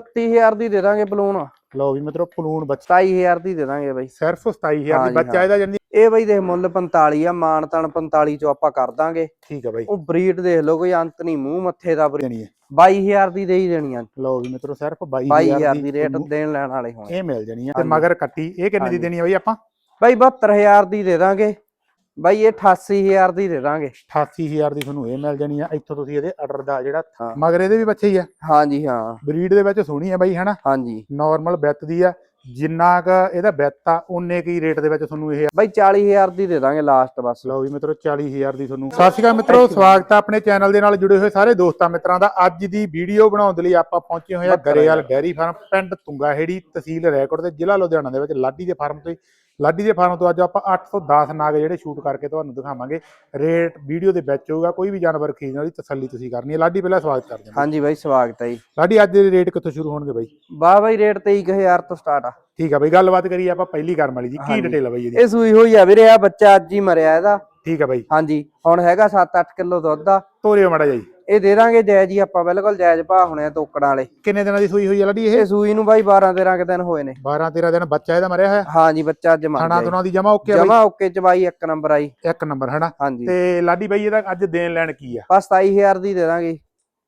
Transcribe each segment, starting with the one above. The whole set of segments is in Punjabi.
37000 ਦੀ ਦੇ ਦਾਂਗੇ ਬਲੂਨ ਲਓ ਵੀ ਮਿੱਤਰੋ ਪਲੂਣ ਬੱਚਾ 27000 ਦੀ ਦੇ ਦਾਂਗੇ ਬਾਈ। ਸਿਰਫ 27000 ਹਾਂ ਦੀ ਬੱਚਾ ਹਾਂ। ਇਹਦਾ ਜੰਦੀ ਇਹ ਬਾਈ ਦੇ ਮੁੱਲ 45 ਆ ਮਾਨ ਤਨ 45 ਚੋਂ ਆਪਾਂ ਕਰ ਦਾਂਗੇ। ਠੀਕ ਆ ਬਾਈ। ਉਹ ਬਰੀਡ ਦੇਖ ਲਓ ਕੋਈ ਅੰਤ ਨਹੀਂ ਮੂੰਹ ਮੱਥੇ ਦਾ breed। ਦੇਣੀ ਹੈ 22000 ਦੀ ਦੇ ਹੀ ਦੇਣੀ ਆ। ਲਓ ਵੀ ਮਿੱਤਰੋ ਸਿਰਫ 22000 22000 ਦੀ ਰੇਟ ਦੇਣ ਲੈਣ ਵਾਲੇ ਹੋਣ। ਇਹ ਮਿਲ ਜਾਣੀ ਹੈ ਤੇ। ਮਗਰ ਕੱਟੀ ਇਹ ਕਿੰਨੇ ਦੀ ਹਾਂਜੀ। ਦੇਣੀ ਹੈ ਬਾਈ ਆਪਾਂ? ਬਾਈ 72000 ਦੀ ਦੇ ਦਾਂਗੇ। ਬਾਈ ਇਹ 88000 ਦੀ ਦੇ ਦਾਂਗੇ। 88000 ਦੀ ਤੁਹਾਨੂੰ ਇਹ ਮਿਲ ਜਾਣੀ ਆ ਇੱਥੋਂ ਤੁਸੀਂ ਇਹਦੇ ਆਰਡਰ ਦਾ ਜਿਹੜਾ। ਮਗਰ ਇਹਦੇ ਵੀ ਬੱਚੇ ਹੀ ਆ। ਹਾਂਜੀ ਹਾਂ। ਬਰੀਡ ਦੇ ਵਿੱਚ ਸੋਹਣੀ ਆ ਬਾਈ ਹਨਾ? ਹਾਂਜੀ। ਨਾਰਮਲ ਵਿੱਤ ਦੀ ਆ ਜਿੰਨਾ ਕ ਇਹਦਾ ਵਿੱਤ ਆ ਉਨੇ ਕੀ ਰੇਟ ਦੇ ਵਿੱਚ ਤੁਹਾਨੂੰ ਇਹ ਬਾਈ 40000 ਦੀ ਦੇ ਦਾਂਗੇ ਲਾਸਟ ਬਸ। ਲਓ ਵੀ ਮਿੱਤਰੋ 40000 ਦੀ ਤੁਹਾਨੂੰ। ਸਤਿ ਸ਼੍ਰੀ ਅਕਾਲ ਮਿੱਤਰੋ ਸਵਾਗਤ ਹੈ ਆਪਣੇ ਚੈਨਲ ਦੇ ਨਾਲ ਜੁੜੇ ਹੋਏ ਸਾਰੇ ਦੋਸਤਾਂ ਮਿੱਤਰਾਂ ਦਾ। ਅੱਜ ਦੀ ਵੀਡੀਓ ਬਣਾਉਣ ਦੇ ਲਈ ਆਪਾਂ ਪਹੁੰਚੇ ਹੋਏ ਆ ਗਰੇਵਾਲ। ਡੈਰੀ ਫਾਰਮ ਪਿੰਡ ਤੁੰਗਾਹੇੜੀ ਤਹਿਸੀਲ ਰੈਕੋਰਡ ਤੇ ਜ਼ਿਲ੍ਹਾ ਲੁਧਿਆਣਾ ਦੇ ਵਿੱਚ ਲਾਡੀ ਦੇ ਫਾਰਮ ਤੋਂ ਲਾਡੀ ਦੇ ਫਾਰਮ ਤੋਂ ਅੱਜ ਆਪਾਂ 810 ਨਾਗ ਜਿਹੜੇ ਸ਼ੂਟ ਕਰਕੇ ਤੁਹਾਨੂੰ ਦਿਖਾਵਾਂਗੇ। ਰੇਟ ਵੀਡੀਓ ਦੇ ਵਿੱਚ ਹੋਊਗਾ ਕੋਈ ਵੀ ਜਾਨਵਰ ਖਰੀਦਣ ਵਾਲੀ ਤਸੱਲੀ ਤੁਸੀਂ ਕਰਨੀ ਹੈ। ਲਾਡੀ ਪਹਿਲਾਂ ਸਵਾਗਤ ਕਰਦੇ ਹਾਂ। ਹਾਂਜੀ ਬਾਈ ਸਵਾਗਤ ਹੈ ਜੀ। ਲਾਡੀ ਅੱਜ ਦੇ ਰੇਟ ਕਿੱਥੋਂ ਸ਼ੁਰੂ ਹੋਣਗੇ ਬਾਈ? ਬਾ ਬਾਈ ਰੇਟ 23000 ਤੋਂ ਸਟਾਰਟ ਆ। ਠੀਕ ਆ ਬਾਈ ਗੱਲਬਾਤ ਕਰੀਏ ਆਪਾਂ ਪਹਿਲੀ ਕਰਮ ਵਾਲੀ ਜੀ ਕੀ। ਡਿਟੇਲ ਆ ਬਾਈ ਇਹਦੀ? ਇਹ ਸੂਈ ਹੋਈ ਆ ਵੀਰੇ ਆ ਬੱਚਾ ਅੱਜ ਹੀ ਮਰਿਆ ਇਹਦਾ। ਠੀਕ ਆ ਬਾਈ। ਹਾਂਜੀ ਹੁਣ ਹੈਗਾ 7-8 ਕਿਲੋ ਦੁੱਧ ਆ। ਤੋਰਿਓ ਮਾੜਾ ਜੀ। ਇਹ ਦੇ ਦਾਂਗੇ ਜਾਇਜ਼ ਹੀ ਆਪਾਂ ਬਿਲਕੁਲ ਜਾਇਜ਼ ਭਾਅ ਹੋਣੇ ਆ ਤੋਕੜਾਂ ਵਾਲੇ। ਕਿੰਨੇ ਦਿਨਾਂ ਦੀ ਸੂਈ ਹੋਈ ਆ ਲਾਡੀ ਇਹ? ਇਹ ਸੂਈ ਨੂੰ ਬਾਈ 12-13 ਕੁ ਦਿਨ ਹੋਏ ਨੇ। 12 13 ਦਿਨ ਬੱਚਾ ਇਹਦਾ ਮਰਿਆ ਹੋਇਆ? ਹਾਂਜੀ ਬੱਚਾ ਅੱਜ ਖਾਣਾ ਗਿਆ ਤੁਣਾ ਦੀ ਜਮਾ ਓਕੇ ਆ ਜਮਾ ਓਕੇ ਚ ਬਾਈ ਇੱਕ ਨੰਬਰ ਆਈ। ਇੱਕ ਨੰਬਰ ਹੈਨਾ? ਹਾਂਜੀ। ਤੇ ਲਾਡੀ ਬਾਈ ਇਹਦਾ ਅੱਜ ਦੇਣ ਲੈਣ ਕੀ ਆ? ਬਸ 27000 ਦੀ ਦੇ ਦਾਂਗੇ।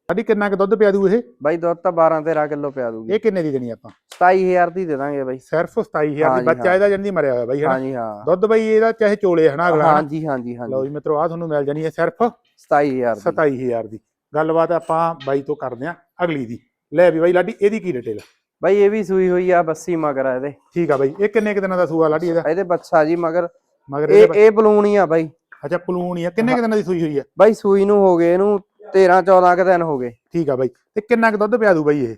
ਲਾਡੀ ਕਿੰਨਾ ਕੁ ਦੁੱਧ ਪਿਆ ਦੂ ਇਹ? ਬਾਈ ਦੁੱਧ ਤਾਂ 12-13 ਕਿਲੋ ਪਿਆ ਦੂਗੀ ਇਹ ਕਿੰਨੇ ਦੀ ਦੇਣੀ ਆਪਾਂ? 27000 ਦੀ ਦੇ ਦਾਂਗੇ ਬਾਈ। ਸਿਰਫ 27000 ਹਾਂ ਦੀ। ਬੱਚਾ ਹਾਂ। ਇਹਦਾ ਜੰਦੀ ਮਰਿਆ ਹੋਇਆ ਬਾਈ ਹੈਨਾ? ਹਾਂਜੀ ਹਾਂ। ਦੁੱਧ ਬਾਈ ਇਹਦਾ ਚਾਹੇ ਚੋਲੇ ਹਨਾ ਅਗਲਾ ਹਨਾ? ਹਾਂਜੀ ਹਾਂਜੀ ਲਓ ਹਾਂਜੀ ਜੀ ਮਿੱਤਰੋ ਆ ਤੁਹਾਨੂੰ ਮਿਲ ਜਾਣੀ ਹੈ ਸਿਰਫ 27000 ਦੀ। 27000 ਦੀ। ਗੱਲਬਾਤ ਆਪਾਂ ਬਾਈ ਤੋਂ ਕਰਦੇ ਆ ਅਗਲੀ ਦੀ। ਲੈ ਵੀ ਬਾਈ ਲਾਡੀ ਇਹਦੀ ਕੀ ਡਿਟੇਲ ਬਾਈ ਇਹ ਵੀ ਸੂਈ ਹੋਈ ਆ ਬੱਸੀ ਮਗਰ ਆ ਇਹਦੇ। ਠੀਕ ਆ ਬਾਈ ਇਹ ਕਿੰਨੇ ਕੁ ਦਿਨਾਂ ਦਾ ਸੂਆ ਲਾਡੀ ਇਹਦਾ? ਇਹਦੇ ਬੱਚਾ ਜੀ ਮਗਰ। ਮਗਰ ਇਹ ਇਹ ਬਲੂਣੀ ਆ ਬਾਈ। ਅੱਛਾ ਪਲੂਣ ਹੀ ਆ। ਕਿੰਨੇ ਕੁ ਦਿਨਾਂ ਦੀ ਸੂਈ ਹੋਈ ਆ? ਬਾਈ ਸੂਈ ਨੂੰ ਹੋ ਗਏ ਇਹਨੂੰ 13 14 ਕ ਦਿਨ ਹੋ ਗਏ। ਠੀਕ ਆ ਬਾਈ ਤੇ ਕਿੰਨਾ ਕੁ ਦੁੱਧ ਪਿਆ ਦੂ ਬਾਈ ਇਹ?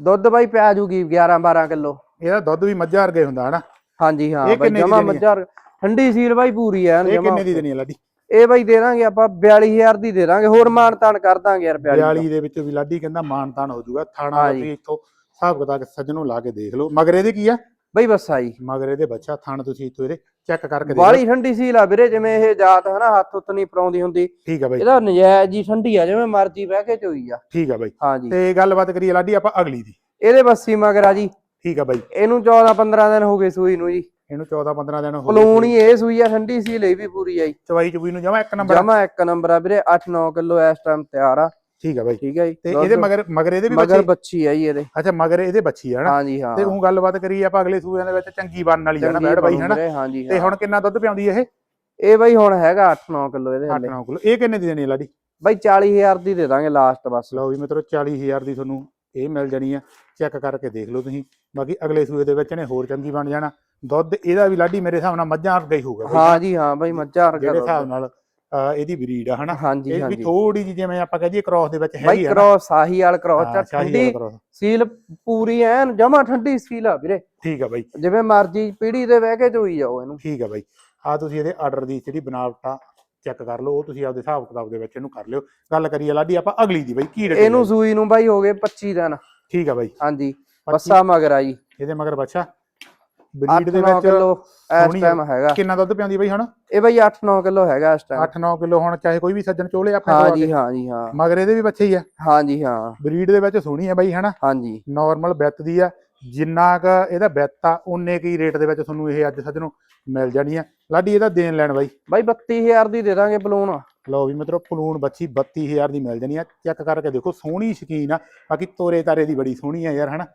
ਦੁੱਧ ਬਾਈ ਪਿਆ ਜੂਗੀ 11 12 ਕਿਲੋ। ਇਹਦਾ ਦੁੱਧ ਵੀ ਮੱਝਾਂ ਵਰਗੇ ਹੁੰਦਾ ਹਨਾ? ਹਾਂਜੀ ਹਾਂ ਬਾਈ ਜਮਾ? ਮੱਝਾਰ ਠੰਡੀ ਸੀਲ ਬਾਈ ਪੂਰੀ ਆ ਇਹ ਕਿੰਨੇ ਦੀ ਦੇਣੀ ਆ ਲਾਡੀ? ਇਹ ਬਾਈ ਦੇ ਦਾਂਗੇ ਆਪਾਂ 42000 ਦੀ ਦੇ ਦਾਂਗੇ ਹੋਰ ਮਾਨ ਤਾਨ ਕਰ ਦਾਂਗੇ ਯਾਰ 42 42 ਦੇ। ਵਿੱਚੋਂ ਵੀ ਲਾਡੀ ਕਹਿੰਦਾ ਮਾਨਤਾਨ ਹੋ ਜਾਊਗਾ ਥਾਣਾ। ਤੁਸੀਂ ਇੱਥੋਂ ਹਿਸਾਬ ਕਿਤਾਬ ਸੱਜਣੋਂ ਲਾ ਕੇ ਦੇਖ ਲਓ। ਮਗਰ ਇਹਦੇ ਕੀ ਆ? ਬਾਈ ਬਸ ਆਈ ਮਗਰ ਇਹਦੇ ਬੱਚਾ ਥਾਣ ਤੁਸੀਂ ਇੱਥੋਂ ਇਹਦੇ ਚੈੱਕ ਕਰਕੇ ਦੇਖ ਬਾਲੀ ਠੰਡੀ ਸੀਲ ਆ ਵੀਰੇ ਜਿਵੇਂ ਇਹ ਜਾਤ ਹਨਾ ਹੱਥ ਉੱਤ ਨਹੀਂ ਪਰਾਉਂਦੀ ਹੁੰਦੀ। ਠੀਕ ਆ ਬਾਈ। ਇਹਦਾ ਨਜਾਇਜ਼ ਜੀ ਠੰਡੀ ਆ ਜਿਵੇਂ ਮਰਜ਼ੀ ਬਹਿ ਕੇ ਚੋਈ ਆ। ਠੀਕ ਆ ਬਾਈ। ਹਾਂਜੀ। ਤੇ ਗੱਲਬਾਤ ਕਰੀਏ ਲਾਡੀ ਆਪਾਂ ਅਗਲੀ ਦੀ। ਇਹਦੇ ਬੱਸੀ ਮਗਰ ਆ ਜੀ। ਠੀਕ ਆ ਬਾਈ। ਇਹਨੂੰ 14 15 ਦਿਨ ਹੋ ਗਏ ਸੂਈ ਨੂੰ ਜੀ। ਇਹਨੂੰ 14 15 ਦਿਨ ਹੋ ਪਲੂਣ ਹੀ ਇਹ ਸੂਈ ਆ ਠੰਡੀ ਸੀਲ ਇਹ ਵੀ ਪੂਰੀ ਆਈ। ਚਵਾਈ ਚੁਬਈ ਨੂੰ ਜਮਾ ਇੱਕ ਨੰਬਰ ਆ। ਜਮਾ ਇੱਕ ਨੰਬਰ ਆ ਵੀਰੇ 8-9 ਕਿਲੋ ਇਸ ਟਾਈਮ ਤਿਆਰ ਆ। ਠੀਕ ਆ ਬਾਈ। ਠੀਕ ਹੈ ਜੀ। ਤੇ ਇਹਦੇ ਮਗਰ ਮਗਰ ਇਹਦੇ ਵੀ ਮਗਰ ਬੱਚੇ ਬੱਚੀ ਆ ਜੀ ਇਹਦੇ। ਅੱਛਾ ਮਗਰ ਇਹਦੇ ਬੱਚੀ ਆ ਹਨਾ? ਹਾਂਜੀ ਹਾਂ। ਤੇ ਉਹ ਗੱਲਬਾਤ ਕਰੀਏ ਆਪਾਂ ਅਗਲੇ ਸੂਬਿਆਂ ਦੇ ਵਿੱਚ ਚੰਗੀ ਬਣਨ ਵਾਲੀ ਆ ਨਾ ਬਾਈ ਵੀਰੇ, ਹਾਂਜੀ ਤੇ ਹਾਂ। ਹੁਣ ਕਿੰਨਾ ਦੁੱਧ ਪਿਆਉਂਦੀ ਇਹ? ਇਹ ਬਾਈ ਹੁਣ ਹੈਗਾ 8-9 ਕਿਲੋ ਇਹਦੇ 8 ਹਲੇ। 9 ਕਿਲੋ। ਇਹ ਕਿੰਨੇ ਦੀ ਦੇਣੀ ਆ ਲਾਡੀ? ਬਾਈ 40000 ਦੀ ਦੇ ਦਾਂਗੇ ਲਾਸਟ ਬਸ। ਲਓ ਵੀ ਮਿੱਤਰੋ 40000 ਦੀ ਤੁਹਾਨੂੰ ਇਹ ਮਿਲ ਜਾਣੀ ਆ। ਚੈੱਕ ਕਰਕੇ ਦੇਖ ਲਓ ਤੁਸੀਂ। ਬਾਕੀ ਅਗਲੇ ਸੂਏ ਦੇ ਵਿੱਚ ਨੇ ਹੋਰ ਚੰਗੀ ਬਣ ਜਾਣਾ। ਦੁੱਧ ਇਹਦਾ ਵੀ ਲਾਡੀ ਮੇਰੇ ਹਿਸਾਬ ਨਾਲ ਮੱਝਾਂ ਵਰਗਾ ਹੀ ਹੋਊਗਾ ਬਈ। ਹਾਂ ਜੀ ਹਾਂ ਬਾਈ ਮੱਝਾਂ ਜਿਹੜੇ ਵਰਗਾ ਹਿਸਾਬ ਦੁੱਧ। ਨਾਲ ਇਹਦੀ ਬਰੀਡ ਆ ਹਨਾ? ਹਾਂਜੀ ਇਹ ਵੀ ਥੋੜੀ ਜਿਹੀ ਜਿਵੇਂ ਆਪਾਂ ਕਹਦੇ ਕ੍ਰਾਸ ਦੇ ਵਿੱਚ ਬਾਈ ਹੈਗੀ ਆ ਨਾ। ਕ੍ਰੋਸ ਸਾਹੀ ਵਾਲ ਕ੍ਰੋਸ ਚ ਠੰਡੀ। ਸੀਲ ਪੂਰੀ ਐਨ ਜਮਾ ਠੰਡੀ ਸੀਲ ਆ ਵੀਰੇ। ਠੀਕ ਆ ਬਾਈ। ਜਿਵੇਂ ਮਰਜ਼ੀ ਪੀੜੀ ਤੇ ਬਹਿ ਕੇ ਚੋਈ ਜਾਓ ਇਹਨੂੰ। ਠੀਕ ਆ ਬਾਈ। ਆ ਤੁਸੀਂ ਇਹਦੇ ਆਰਡਰ ਦੀ ਜਿਹੜੀ ਬਨਾਵਟ ਆ ਚੈੱਕ ਕਰ ਲਓ ਉਹ ਤੁਸੀਂ ਆਪਦੇ ਹਿਸਾਬ ਕਿਤਾਬ ਦੇ ਵਿੱਚ ਇਹਨੂੰ ਕਰ ਲਿਓ। ਗੱਲ ਕਰੀਏ ਲਾਡੀ ਆਪਾਂ ਅਗਲੀ ਦੀ ਬਾਈ ਕੀ rate ਇਹਨੂੰ? ਸੂਈ ਨੂੰ ਬਾਈ ਹੋ ਗਏ 25 ਦਿਨ। ਠੀਕ ਆ ਬਾਈ। ਹਾਂਜੀ 25 ਬੱਸਾ ਮਗਰ ਆ ਜੀ। ਇਹਦੇ ਮਗਰ ਬੱਚਾ? ਬਰੀਡ 8-9 ਦੇ ਵਿੱਚ ਕਿਲੋ ਇਸ। ਟਾਈਮ ਹੈਗਾ। ਕਿੰਨਾ ਦੁੱਧ ਪਿਆਉਂਦੀ ਬਾਈ ਹੁਣ? ਇਹ ਬਾਈ 8-9 ਕਿਲੋ ਹੈਗਾ ਇਸ ਟਾਈਮ 8-9 ਕਿਲੋ ਹੁਣ ਚਾਹੇ ਕੋਈ ਵੀ ਸੱਜਣ ਚੋਲੇ ਆਪਣੇ ਕੋਲ ਆ ਹਾਂਜੀ ਕੇ। ਹਾਂਜੀ ਹਾਂ। ਮਗਰ ਇਹਦੇ ਵੀ ਬੱਚੇ ਹੀ ਆ। ਹਾਂਜੀ ਹਾਂ। ਬਰੀਡ ਦੇ ਵਿੱਚ ਸੋਹਣੀ ਆ ਬਾਈ ਹਨਾ ਹਾਂਜੀ ਨਾਰਮਲ ਵਿੱਤ ਦੀ ਆ। ਜਿੰਨਾ ਕ ਇਹਦਾ ਵਿੱਤ ਆ ਉਨੇ ਕੀ ਰੇਟ ਦੇ ਵਿੱਚ ਤੁਹਾਨੂੰ ਇਹ ਅੱਜ ਸੱਜਣੋਂ ਮਿਲ ਜਾਣੀ ਆ। ਲਾਡੀ ਇਹਦਾ ਦੇਣ ਲੈਣ ਬਾਈ। ਬਾਈ 32000 ਦੀ ਦੇ ਦਾਂਗੇ ਬਲੂਨ। ਲਓ ਵੀ ਮਿੱਤਰੋ ਪਲੂਣ ਬੱਚੀ 32000 ਦੀ ਮਿਲ ਜਾਣੀ ਆ। ਚੈੱਕ ਕਰਕੇ ਦੇਖੋ ਸੋਹਣੀ ਸ਼ਕੀਨ ਆ। ਬਾਕੀ ਤੋਰੇ ਤਾਰੇ ਦੀ ਬੜੀ ਸੋਹਣੀ ਆ ਯਾਰ ਹਨਾ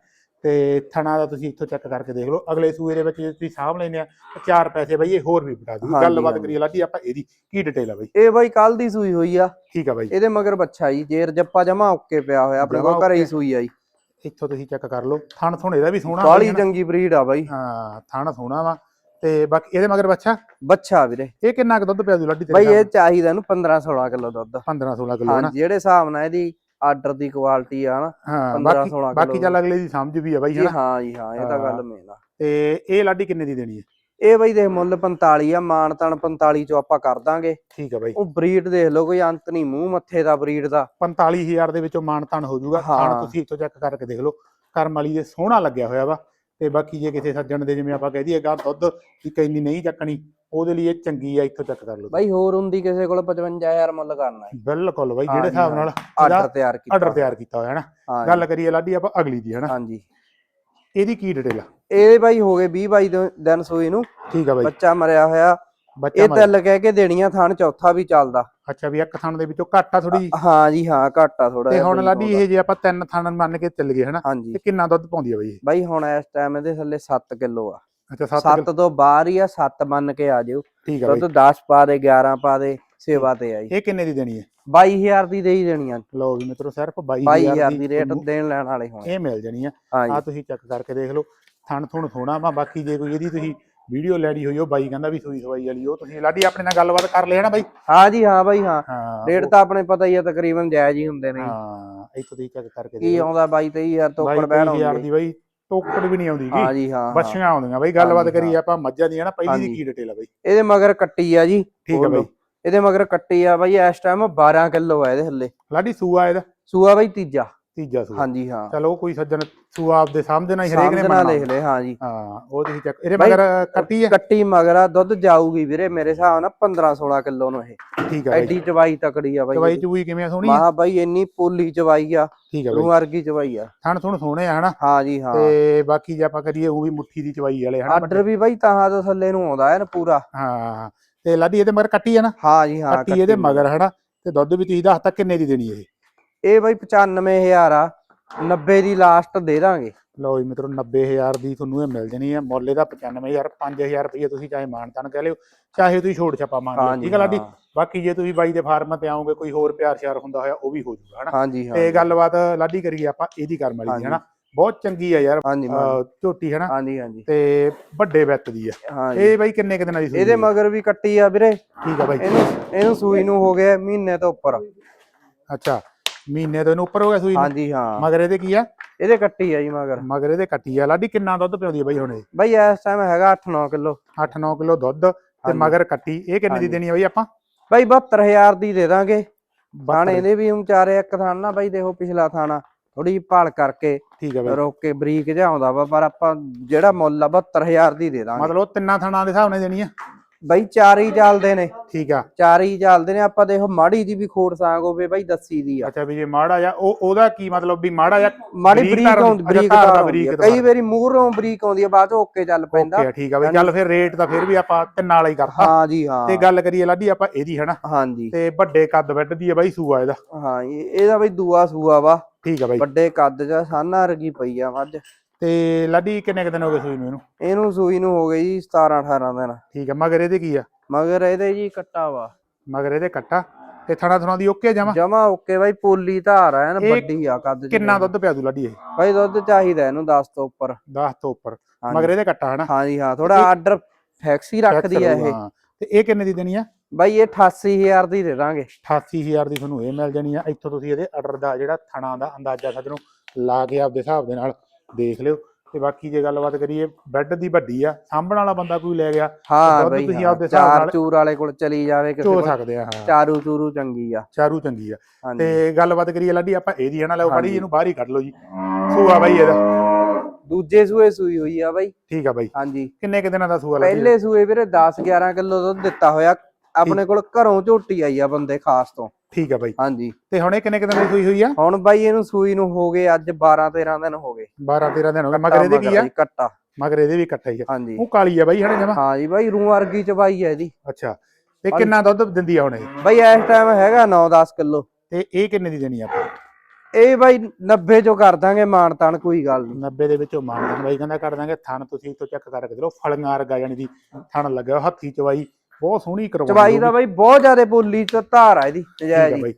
ਤੇ ਥਣਾ ਦਾ ਤੁਸੀਂ ਇੱਥੋਂ ਚੈੱਕ ਕਰਕੇ ਦੇਖ ਲਓ। ਅਗਲੇ ਸੂਏ ਦੇ ਵਿੱਚ ਜੇ ਤੁਸੀਂ ਸਾਂਭ ਲੈਂਦੇ ਆ ਤਾਂ ਚਾਰ ਪੈਸੇ ਬਾਈ ਇਹ ਹੋਰ ਵੀ ਬਟਾ ਦੂ ਗੱਲਬਾਤ। ਕਰੀਏ ਲਾਡੀ ਆਪਾਂ ਇਹਦੀ ਕੀ ਡਿਟੇਲ ਆ ਬਾਈ? ਇਹ ਬਾਈ ਕੱਲ ਦੀ ਸੂਈ ਹੋਈ ਆ। ਠੀਕ ਆ ਬਾਈ। ਇਹਦੇ ਮਗਰ ਬੱਚਾ ਜੀ ਜੇਰ ਜੱਪਾ ਜਮਾ ਓਕੇ ਪਿਆ ਹੋਇਆ ਆਪਣੇ ਕੋਲ ਘਰੇ ਹੀ। ਸੂਈ ਆ ਜੀ। ਇੱਥੋਂ ਤੁਸੀਂ ਚੈੱਕ ਕਰ ਲਓ। ਥਣ ਥੁਣ ਇਹਦਾ ਵੀ ਸੋਹਣਾ ਹਨਾ। ਚੰਗੀ ਬਰੀਡ ਆ ਬਾਈ। ਹਾਂ ਥਣ ਸੋਹਣਾ ਵਾ। ਤੇ ਬਾਕੀ ਇਹਦੇ ਮਗਰ ਬੱਚਾ? ਬੱਚਾ ਵੀਰੇ। ਇਹ ਕਿੰਨਾ ਕੁ ਦੁੱਧ ਪਿਆ ਦੂ ਲਾਡੀ ਤੇਰੇ ਬਾਈ ਇਹ ਚਾਹੀਦਾ ਇਹਨੂੰ 15 16 ਕਿਲੋ ਦੁੱਧ। ਨਾਲ? 15 16 ਕਿਲੋ ਹਾਂਜੀ ਜਿਹੜੇ ਹਿਸਾਬ ਨਾਲ ਇਹਦੀ ਆਰਡਰ ਦੀ ਕੁਆਲਿਟੀ ਆ ਨਾ ਹਾਂ 15 ਬਾਕੀ 16 ਬਾਕੀ ਕਿਲੋ ਚੱਲ ਅਗਲੇ ਦੀ ਸਮਝ ਵੀ ਆ ਬਾਈ ਜੀ ਹਾਂ ਜੀ ਹਾਂ ਇਹ ਤਾਂ ਗੱਲ। ਮੇਨ ਆ। ਤੇ ਇਹ ਲਾਡੀ ਕਿੰਨੇ ਦੀ ਦੇਣੀ ਹੈ? ਇਹ ਬਾਈ ਦੇ ਮੁੱਲ 45 ਆ ਮਾਨ ਤਨ 45 ਚੋਂ ਆਪਾਂ ਕਰ ਦਾਂਗੇ। ਠੀਕ ਆ ਬਾਈ। ਉਹ ਬਰੀਡ ਦੇਖ ਲਓ ਕੋਈ ਅੰਤ ਨਹੀਂ ਮੂੰਹ ਮੱਥੇ ਦਾ ਬਰੀਡ ਦਾ। 45000 ਦੇ ਵਿੱਚੋਂ ਮਾਨਤਾਨ ਹੋ ਜਾਊਗਾ। ਖਾਣ ਹਾਂ। ਤੁਸੀਂ ਇੱਥੋਂ ਚੈੱਕ ਕਰਕੇ ਦੇਖ ਲਓ। ਕਰਮ ਵਾਲੀ ਦੇ ਸੋਹਣਾ ਲੱਗਿਆ ਹੋਇਆ ਵਾ। ਤੇ ਬਾਕੀ ਜੇ ਕਿਸੇ ਸੱਜਣ ਦੇ ਜਿਵੇਂ ਆਪਾਂ ਕਹਿ ਦਈਏ ਗਾ ਦੁੱਧ ਦੀ ਕੈਨੀ ਨਹੀਂ ਚੱਕਣੀ ਉਹਦੇ ਲਈ ਇਹ ਚੰਗੀ ਆ ਇੱਥੋਂ ਚੈੱਕ ਕਰ ਲਓ ਬਾਈ ਹੋਰ ਹੁੰਦੀ ਕਿਸੇ ਕੋਲ 55000 ਮੁੱਲ ਕਰਨਾ ਹੈ। ਬਿਲਕੁਲ ਬਾਈ ਜਿਹੜੇ ਹਿਸਾਬ ਨਾਲ ਆਰਡਰ ਤਿਆਰ ਕੀਤਾ ਆਰਡਰ ਤਿਆਰ ਕੀਤਾ ਹੋਇਆ ਹੈ ਨਾ? ਗੱਲ ਕਰੀਏ ਲਾਡੀ ਆਪਾਂ ਅਗਲੀ ਦੀ ਹੈ ਨਾ? ਹਾਂਜੀ। ਇਹਦੀ ਕੀ ਡਿਟੇਲ ਆ? ਇਹ ਬਾਈ ਹੋ ਗਏ 20 22 ਦਿਨ- ਸੂਈ ਨੂੰ। ਠੀਕ ਆ ਬਾਈ। ਬੱਚਾ ਮਰਿਆ ਹੋਇਆ। ਇਹ ਤਿਲ ਕਹਿ ਕੇ ਦੇਣੀਆਂ ਥਣ ਚੌਥਾ ਵੀ ਚੱਲਦਾ। ਅੱਛਾ ਵੀ ਇੱਕ ਥਣ ਦੇ ਵਿੱਚੋਂ ਘੱਟ ਆ ਥੋੜੀ ਹਾਂ ਜੀ ਹਾਂ ਘੱਟ ਆ ਥੋੜਾ ਤੇ ਹੁਣ ਲਾਡੀ ਇਹ ਜੇ ਆਪਾਂ ਤਿੰਨ ਥਣ ਮੰਨ ਕੇ ਚੱਲ ਗਏ ਹਨਾ ਤੇ ਕਿੰਨਾ ਦੁੱਧ ਪਾਉਂਦੀ ਆ ਬਾਈ ਇਹ? ਬਾਈ ਹੁਣ ਇਸ ਟਾਈਮ ਇਹਦੇ ਥੱਲੇ 7 ਕਿਲੋ ਆ। ਅੱਛਾ 7 7 ਤੋਂ ਬਾਹਰ ਹੀ ਆ 7 ਮੰਨ ਕੇ ਆ ਜਿਓ। ਠੀਕ ਆ ਬਾਈ। ਦੁੱਧ 10 ਪਾ ਦੇ 11 ਪਾ ਦੇ ਸੇਵਾ ਤੇ ਆਈ ਇਹ ਕਿੰਨੇ ਦੀ ਦੇਣੀ ਹੈ? 22000 ਦੀ ਦੇ ਹੀ ਦੇਣੀਆਂ ਲਓ ਵੀ ਮਿੱਤਰੋ ਸਿਰਫ 22000 22000 ਦੀ ਰੇਟ ਦੇਣ ਲੈਣ ਵਾਲੇ ਹੋਣ। ਇਹ ਮਿਲ ਜਾਣੀ ਆ। ਆ ਤੁਸੀਂ ਚੈੱਕ ਕਰਕੇ ਦੇਖ ਲਓ। ਥਣ ਥੁਣ ਸੋਣਾ ਵਾ ਬਾਕੀ ਜੇ ਕੋਈ ਇਹਦੀ ਤੁਸੀਂ ਵੀਡੀਓ ਲੈਣੀ ਹੋਈ ਉਹ ਬਾਈ ਕਹਿੰਦਾ ਵੀ ਸੂਈ ਸਵਾਈ ਵਾਲੀ ਉਹ ਤੁਸੀਂ ਲਾਡੀ ਆਪਣੇ ਨਾਲ ਗੱਲਬਾਤ ਕਰ ਨਾ ਬਾਈ। ਹਾਂ ਜੀ ਹਾਂ ਬਾਈ ਹਾਂ। ਰੇਟ ਤਾਂ ਆਪਣੇ ਪਤਾ ਹੀ ਆ ਤਕਰੀਬਨ ਜਾਇਜ਼ ਹੀ ਹੁੰਦੇ ਨੇ। ਹਾਂ ਇੱਥੋਂ ਤੁਸੀਂ ਚੈੱਕ ਕਰਕੇ ਕੀ ਦੇਖ ਆਉਂਦਾ 22 23000 ਤੋਂ ਉੱਪਰ ਬਹਿਣ ਬਾਈ ਆਉਂਦੀ ਦੀ ਬਾਈ। ਟੋਕੜ ਵੀ ਨਹੀਂ ਆਉਂਦੀ ਹਾਂ ਜੀ ਹਾਂ ਹਾਂ। ਬੱਛੀਆਂ ਆਉਂਦੀਆਂ ਬਾਈ ਗੱਲਬਾਤ ਕਰੀਏ ਆਪਾਂ ਮੱਝਾਂ ਦੀਆਂ ਨਾ ਪਹਿਲੀ ਦੀ। ਕੀ ਡਿਟੇਲ ਆ ਬਾਈ? ਇਹਦੇ ਮਗਰ ਕੱਟੀ ਆ ਜੀ ਠੀਕ ਆ ਬਾਈ। ਇਹਦੇ ਮਗਰ ਕੱਟੀ ਆ ਬਾਈ ਇਸ ਟਾਈਮ 12 ਕਿਲੋ ਆ ਇਹਦੇ ਥੱਲੇ ਲਾਡੀ ਸੂਆ ਇਹਦਾ? ਸੂਆ ਬਾਈ ਤੀਜਾ। ਤੀਜਾ ਸੂਆ। ਹਾਂਜੀ ਹਾਂ। ਚਲੋ ਕੋਈ ਸੱਜਣ ਸੂਆ ਆਪਦੇ ਸਮਝਣਾ ਹੀ ਹਰੇਕ ਨੇ ਮੰਨਣਾ ਲਿਖ ਲੈ ਹਾਂ ਜੀ ਹਾਂ ਉਹ ਤੁਸੀਂ ਚੈੱਕ ਇਹਦੇ ਮਗਰ ਕੱਟੀ ਹੈ? ਕੱਟੀ ਮਗਰ ਆ ਦੁੱਧ ਜਾਊਗੀ ਵੀਰੇ ਮੇਰੇ ਹਿਸਾਬ ਨਾਲ 15 16 ਕਿਲੋ ਨੂੰ ਇਹ। ਠੀਕ ਆ ਬਾਈ। ਐਡੀ ਚਵਾਈ ਤਕੜੀ ਆ ਬਾਈ। ਚਵਾਈ ਚੂਈ ਕਿਵੇਂ ਆ ਸੋਹਣੀ? ਮਹਾ ਬਾਈ ਇੰਨੀ ਪੋਲੀ ਚਵਾਈ ਆ ਠੀਕ ਆ ਰੂਹ ਬਾਈ। ਵਰਗੀ ਚਵਾਈ ਆ। ਥਣ ਥੁਣ ਸੋਹਣੇ ਆ ਹਨਾ? ਹਾਂ ਜੀ ਹਾਂ। ਤੇ ਬਾਕੀ ਜੇ ਆਪਾਂ ਕਰੀਏ ਉਹ ਵੀ ਮੁੱਠੀ ਦੀ ਚਵਾਈ ਵਾਲੇ ਹਨਾ? ਆਰਡਰ ਵੀ ਬਾਈ ਤਾਂ ਤੋਂ ਥੱਲੇ ਨੂੰ ਆਉਂਦਾ ਹੈ ਨਾ ਪੂਰਾ। ਹਾਂ ਤੇ ਲਾਡੀ ਇਹਦੇ ਮਗਰ ਕੱਟੀ ਆ ਨਾ? ਹਾਂ ਜੀ ਹਾਂ ਕੱਟੀ ਇਹਦੇ ਮਗਰ। ਹਨਾ? ਤੇ ਦੁੱਧ ਵੀ ਤੁਸੀਂ ਦੱਸਤਾ ਕਿੰਨੇ ਦੀ ਦੇਣੀ ਇਹ? ਇਹ ਬਾਈ 95000 ਆ 90 ਦੀ ਲਾਸਟ ਦੇ ਦਾਂਗੇ। ਲਓ ਜੀ ਮਿੱਤਰੋ 90000 ਦੀ ਤੁਹਾਨੂੰ ਇਹ ਮਿਲ ਜਣੀ ਹੈ ਮੁੱਲ ਇਹਦਾ 95000 5000 ਰੁਪਏ ਤੁਸੀਂ ਚਾਹੇ ਮਾਨਤਾਨ ਕਹਿ ਲਿਓ ਚਾਹੇ ਤੁਸੀਂ ਛੋਟ ਛਾਪਾ ਮੰਗ ਹਾਂ ਲਿਓ ਠੀਕ ਹੈ ਲਾਡੀ। ਬਾਕੀ ਜੇ ਤੁਸੀਂ ਬਾਈ ਦੇ ਫਾਰਮ ਤੇ ਆਓਗੇ ਕੋਈ ਹੋਰ ਪਿਆਰ ਸ਼ਿਆਰ ਹੁੰਦਾ ਹੋਇਆ ਉਹ ਵੀ ਹੋ ਜਾਊਗਾ ਹਨਾ? ਤੇ ਗੱਲਬਾਤ ਲਾਡੀ ਕਰੀਏ ਆਪਾਂ ਇਹਦੀ ਕਰਮ ਵਾਲੀ ਦੀ ਹਾਂਜੀ। ਹਨਾ? ਬਹੁਤ ਚੰਗੀ ਆ ਯਾਰ ਝੋਟੀ ਹਨਾ? ਹਾਂ ਜੀ ਹਾਂ ਜੀ ਤੇ ਵੱਡੇ ਵਿੱਤ ਦੀ ਆ। ਇਹ ਬਾਈ ਕਿੰਨੇ ਕੁ ਦਿਨਾਂ ਦੀ ਸੂਈ ਇਹਦੇ? ਮਗਰ ਵੀ ਕੱਟੀ ਆ ਵੀਰੇ। ਠੀਕ ਆ ਬਾਈ। ਇਹਨੂੰ ਇਹਨੂੰ ਸੂਈ ਨੂੰ ਹੋ ਗਿਆ ਮਹੀਨੇ ਤੋਂ ਉੱਪਰ। ਅੱਛਾ ਮਹੀਨੇ ਤੋਂ ਇਹਨੂੰ ਉੱਪਰ ਹੋ ਗਿਆ ਸੂਈ ਨੂੰ? ਹਾਂ। ਮਗਰ ਇਹਦੇ ਕੀ ਆ? ਇਹਦੇ ਕੱਟੀ ਆ ਜੀ ਮਗਰ। ਮਗਰ ਇਹਦੇ ਕੱਟੀ ਆ। ਲਾਡੀ ਕਿੰਨਾ ਦੁੱਧ ਪਿਆਉਂਦੀ ਆ ਬਾਈ ਹੁਣ ਇਹ? ਬਾਈ ਇਸ ਟਾਈਮ ਹੈਗਾ 8-9 ਕਿਲੋ। 8-9 ਕਿਲੋ ਦੁੱਧ ਤੇ ਹਾਂਜੀ। ਮਗਰ ਕੱਟੀ। ਇਹ ਕਿੰਨੇ ਦੀ ਹਾਂਜੀ। ਦੇਣੀ ਆ ਬਾਈ ਆਪਾਂ? ਬਾਈ 72000 ਦੀ ਦੇ ਦਾਂਗੇ। ਥਾਣ 72 ਇਹਦੇ ਵੀ ਉਚਾਰੇ ਇੱਕ ਥਾਣ ਨਾ ਬਾਈ ਦੇਖੋ ਪਿਛਲਾ ਥਾਣਾ। ਥੋੜੀ ਭਾਲ ਕਰਕੇ ਠੀਕ ਆ ਬਾਈ। ਰੋਕ ਕੇ ਬਰੀਕ ਜਿਹਾ ਆਉਂਦਾ ਵਾ ਪਰ ਆਪਾਂ ਜਿਹੜਾ ਮੁੱਲ ਆ 72000 ਦੀ ਦੇ ਦਾਂਗੇ। ਮਤਲਬ ਉਹ ਤਿੰਨਾਂ ਥਣਾਂ ਦੇ ਹਿਸਾਬ ਨਾਲ ਦੇਣੀ ਆ? ਬਾਈ ਚਾਰ ਹੀ ਚੱਲਦੇ ਨੇ। ਠੀਕ ਆ ਚਾਰ ਹੀ ਚੱਲਦੇ ਨੇ। ਆਪਾਂ ਦੇਖੋ ਮਾੜੀ ਦੀ ਵੀ ਖੋੜ ਸਾਂਗ ਹੋਵੇ ਬਾਈ ਦੱਸੀ ਦੀ ਆ। ਅੱਛਾ ਵੀ ਜੇ ਮਾੜਾ ਜਾਂ ਉਹ ਉਹਦਾ ਕੀ ਮਤਲਬ ਵੀ ਮਾੜਾ ਜਾਂ ਮਾੜੀ ਬਰੀਕ ਆਉਂਦੀ ਬਰੀਕ। ਧਾਰ। ਕਈ ਵਾਰੀ ਮੂਹਰੋਂ ਬਰੀਕ ਆਉਂਦੀ ਆ ਬਾਅਦ ਚ ਓਕੇ ਚੱਲ ਪੈਂਦਾ। ਓਕੇ ਠੀਕ ਆ ਬਈ। ਚੱਲ ਫਿਰ ਰੇਟ ਤਾਂ ਫਿਰ ਵੀ ਆਪਾਂ ਤਿੰਨਾਂ ਵਾਲਾ ਹੀ ਕਰਤਾ। ਹਾਂ ਜੀ ਹਾਂ। ਤੇ ਗੱਲ ਕਰੀਏ ਲਾਡੀ ਆਪਾਂ ਇਹਦੀ ਹਨਾ? ਹਾਂ ਜੀ ਤੇ ਵੱਡੇ ਕੱਦ ਬੈੱਡ ਦੀ ਆ ਬਾਈ ਸੂਆ ਇਹਦਾ। ਹਾਂ ਇਹ- ਇਹਦਾ ਬਾਈ ਦੂਆ ਸੂਆ ਵਾ। ਠੀਕ ਆ ਬਾਈ। ਵੱਡੇ ਕੱਦ ਚ ਸਾਨਾ ਵਰਗੀ ਪਈ ਆ ਮੱਝ ਤੇ ਲਾਡੀ ਕਿੰਨੇ ਕੁ ਦਿਨ ਹੋ ਗਏ ਸੂਈ ਨੂੰ ਇਹਨੂੰ? ਇਹਨੂੰ ਸੂਈ ਨੂੰ ਹੋ ਗਈ ਜੀ 17 18 ਦਿਨ। ਠੀਕ ਆ ਮਗਰ ਇਹਦੇ ਕੀ ਆ? ਮਗਰ ਇਹਦੇ ਜੀ ਕੱਟਾ ਵਾ। ਮਗਰ ਇਹਦੇ ਕੱਟਾ। ਤੇ ਥਣਾ ਥਣਾ ਦੀ ਓਕੇ ਜਾਵਾਂ ਜਮਾ ਓਕੇ ਬਾਈ ਪੋਲੀ ਧਾਰ ਆ ਇਹ ਵੱਡੀ ਆ ਕੱਦ ਚ ਕਿੰਨਾ ਦੁੱਧ ਪਿਆ ਦੂ ਲਾਡੀ ਇਹ? ਬਾਈ ਦੁੱਧ ਚਾਹੀਦਾ ਇਹਨੂੰ 10 ਤੋਂ ਉੱਪਰ। 10 ਤੋਂ ਉੱਪਰ। ਹਾਂਜੀ। ਮਗਰ ਇਹਦੇ ਕੱਟਾ ਹਨਾ? ਹਾਂ ਜੀ ਹਾਂ ਥੋੜਾ ਆਰਡਰ ਫੈਕਸੀ ਰੱਖਦੀ ਆ ਇਹ। ਹਾਂ। ਤੇ ਇਹ ਕਿੰਨੇ ਦੀ ਦੇਣੀ ਆ? ਬਾਈ ਇਹ 88000 ਦੀ ਦੇ ਦਾਂਗੇ। 88000 ਦੀ ਤੁਹਾਨੂੰ ਇਹ ਮਿਲ ਜਾਣੀ ਆ। ਇੱਥੋਂ ਤੁਸੀਂ ਇਹਦੇ ਆਰਡਰ ਦਾ ਜਿਹੜਾ ਥਣਾ ਦਾ ਅੰਦਾਜ਼ਾ ਸੱਜਣੋ ਲਾ ਕੇ ਆਪਦੇ ਹਿਸਾਬ ਦੇ ਨਾਲ ਦੇਖ ਲਿਓ। ਤੇ ਬਾਕੀ ਜੇ ਗੱਲਬਾਤ ਕਰੀਏ ਬੈੱਡ ਦੀ ਵੱਡੀ ਆ ਸਾਂਭਣ ਵਾਲਾ ਬੰਦਾ ਕੋਈ ਲੈ ਗਿਆ ਹਾਂ ਬਾਈ ਤੁਸੀਂ ਆਪਦੇ ਹਿਸਾਬ ਨਾਲ ਚੂਰ ਵਾਲੇ ਕੋਲ ਚਲੀ ਜਾਵੇ ਕਿਸੇ ਕੋਲ। ਸਕਦੇ ਆ ਹਾਂ। ਚਾਰੂ ਚੂਰੂ ਚੰਗੀ ਆ। ਚਾਰੂ ਚੰਗੀ ਆ। ਤੇ ਗੱਲਬਾਤ ਕਰੀਏ ਲਾਡੀ ਆਪਾਂ ਇਹਦੀ ਆ ਨਾ ਲਓ। ਫੜੀ ਇਹਨੂੰ ਬਾਹਰ ਹੀ ਕੱਢ ਲਓ ਜੀ। ਸੂਆ ਬਾਈ ਇਹਦਾ। ਦੂਜੇ ਸੂਏ ਸੂਈ ਹੋਈ ਆ ਬਾਈ। ਠੀਕ ਆ ਬਾਈ। ਹਾਂਜੀ। ਕਿੰਨੇ ਕਿ ਦਿਨਾਂ ਦਾ ਸੂਆ ਲਾਡੀ? ਪਹਿਲੇ ਸੂਏ ਵੀਰੇ 10 11 ਕਿਲੋ ਦੁੱਧ ਦਿੱਤਾ ਹੋਇਆ। ਆਪਣੇ ਕੋਲ ਘਰੋਂ ਝੋਟੀ ਆਈ ਆ ਬੰਦੇ ਖਾਸ ਤੋਂ। ਠੀਕ ਆ ਬਾਈ। ਹਾਂਜੀ। ਤੇ ਹੁਣ ਇਹ ਕਿੰਨੇ ਕਿ ਦਿਨਾਂ ਦੀ ਸੂਈ ਹੋਈ ਆ? ਹੁਣ ਬਾਈ ਇਹਨੂੰ ਸੂਈ ਨੂੰ ਹੋ ਗਏ ਅੱਜ 12 13 ਦਿਨ ਹੋ ਗਏ। 12 13 ਦਿਨ ਹੋ ਗਏ। ਮਗਰ ਇਹਦੇ ਕੀ ਆ? ਕੱਟਾ। ਮਗਰ ਇਹਦੇ ਵੀ ਇਕੱਠਾ ਹੀ ਆ। ਹਾਂਜੀ। ਉਹ ਕਾਲੀ ਆ ਬਾਈ ਹਣੇ ਜਮਾ? ਹਾਂ ਜੀ ਬਾਈ ਰੂਹ ਵਰਗੀ ਚਬਾਈ ਆ ਇਹਦੀ। ਅੱਛਾ। ਤੇ ਕਿੰਨਾ ਦੁੱਧ ਦਿੰਦੀ ਆ ਹੁਣ ਇਹ? ਬਾਈ ਇਸ ਟਾਈਮ ਹੈਗਾ 9-10 ਕਿਲੋ। ਤੇ ਇਹ ਕਿੰਨੇ ਦੀ ਦੇਣੀ ਆ ਆਪਾਂ? ਇਹ ਬਾਈ 90 ਚੋਂ ਕਰ ਦਾਂਗੇ ਮਾਨ ਤਾਨ ਕੋਈ ਗੱਲ ਨਹੀਂ 90 ਦੇ ਵਿੱਚੋਂ ਮਾਨਦਨ ਬਾਈ ਕਹਿੰਦਾ ਕਰ ਦਾਂਗੇ ਥਣ ਤੁਸੀਂ ਇੱਥੋਂ ਚੈੱਕ ਕਰਕੇ ਦੇਖੋ ਫਲੀਆਂ ਵਰਗਾ ਜਾਨੀ ਦੀ ਥਣ ਲੱਗਾ ਹੱਥੀ ਚਵਾਈ ਬਹੁਤ ਸੋਹਣੀ ਕਰਵਾਉਂਦੀ ਚਬਾਈ ਦਾ ਬਾਈ ਬਹੁਤ ਜ਼ਿਆਦਾ ਬੋਲੀ ਚ ਧਾਰ ਆ ਇਹਦੀ ਨਜਾਇਜ਼ ਜੀ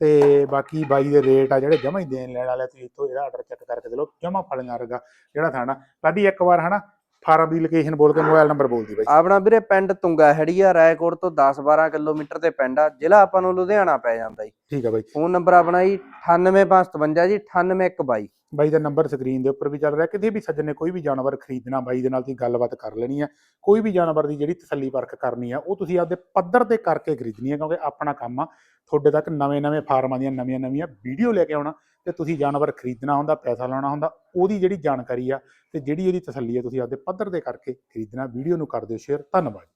ਤੇ ਬਾਕੀ ਬਾਈ ਦੇ ਰੇਟ ਆ ਜਿਹੜੇ ਜਮਾ ਹੀ ਦੇਣ ਲੈਣ ਵਾਲੇ ਤੁਸੀਂ ਇੱਥੋਂ ਇਹਦਾ ਆਰਡਰ ਚੈੱਕ ਕਰਕੇ ਦੇ ਲਓ ਜਮਾ ਫਲੀਆਂ ਵਰਗਾ ਜਿਹੜਾ ਥਾਣਾ ਲਾਡੀ ਇੱਕ ਵਾਰ ਹਨਾ ਫਾਰਮ ਦੀ ਲੋਕੇਸ਼ਨ ਬੋਲ ਕੇ ਮੋਬਾਈਲ ਨੰਬਰ ਬੋਲਦੀ ਬਾਈ। ਆਪਣਾ ਵੀਰੇ ਪਿੰਡ ਤੁੰਗਾ ਹੈੜੀਆ ਰਾਏਕੋਟ ਤੋਂ 10-12 ਕਿਲੋਮੀਟਰ ਤੇ ਪਿੰਡ ਆ ਜ਼ਿਲ੍ਹਾ ਆਪਾਂ ਨੂੰ ਲੁਧਿਆਣਾ ਪੈ ਜਾਂਦਾ ਜੀ। ਠੀਕ ਆ ਬਾਈ। ਫੋਨ ਨੰਬਰ ਆਪਣਾ ਜੀ 98557 ਜੀ 98122 ਬਾਈ। ਦਾ ਨੰਬਰ ਸਕਰੀਨ ਦੇ ਉੱਪਰ ਵੀ ਚੱਲ ਰਿਹਾ ਕਿਤੇ ਵੀ ਸੱਜਣ ਨੇ ਕੋਈ ਵੀ ਜਾਨਵਰ ਖਰੀਦਣਾ ਬਾਈ ਦੇ ਨਾਲ ਤੁਸੀਂ ਗੱਲਬਾਤ ਕਰ ਲੈਣੀ ਆ। ਕੋਈ ਵੀ ਜਾਨਵਰ ਦੀ ਜਿਹੜੀ ਤਸੱਲੀ ਪਰਖ ਕਰਨੀ ਆ ਉਹ ਤੁਸੀਂ ਆਪਦੇ ਪੱਧਰ ਤੇ ਕਰਕੇ ਖਰੀਦਣੀ ਆ ਕਿਉਂਕਿ ਆਪਣਾ ਕੰਮ ਆ ਤੁਹਾਡੇ ਤੱਕ ਨਵੇਂ-ਨਵੇਂ ਫਾਰਮਾਂ ਦੀਆਂ ਨਵੀਆਂ-ਨਵੀਆਂ ਵੀਡੀਓ ਲੈ ਕੇ ਆਉਣਾ ਤੇ ਤੁਸੀਂ ਜਾਨਵਰ ਖਰੀਦਣਾ ਹੁੰਦਾ, ਪੈਸਾ ਲਾਉਣਾ ਹੁੰਦਾ, ਉਹਦੀ ਜਿਹੜੀ ਜਾਣਕਾਰੀ ਆ ਤੇ ਜਿਹੜੀ ਉਹਦੀ ਤਸੱਲੀ ਆ ਤੁਸੀਂ ਆਪਦੇ ਪੱਧਰ ਦੇ ਕਰਕੇ ਖਰੀਦਣਾ, ਵੀਡੀਓ ਨੂੰ ਕਰ ਦਿਓ ਸ਼ੇਅਰ ਧੰਨਵਾਦ।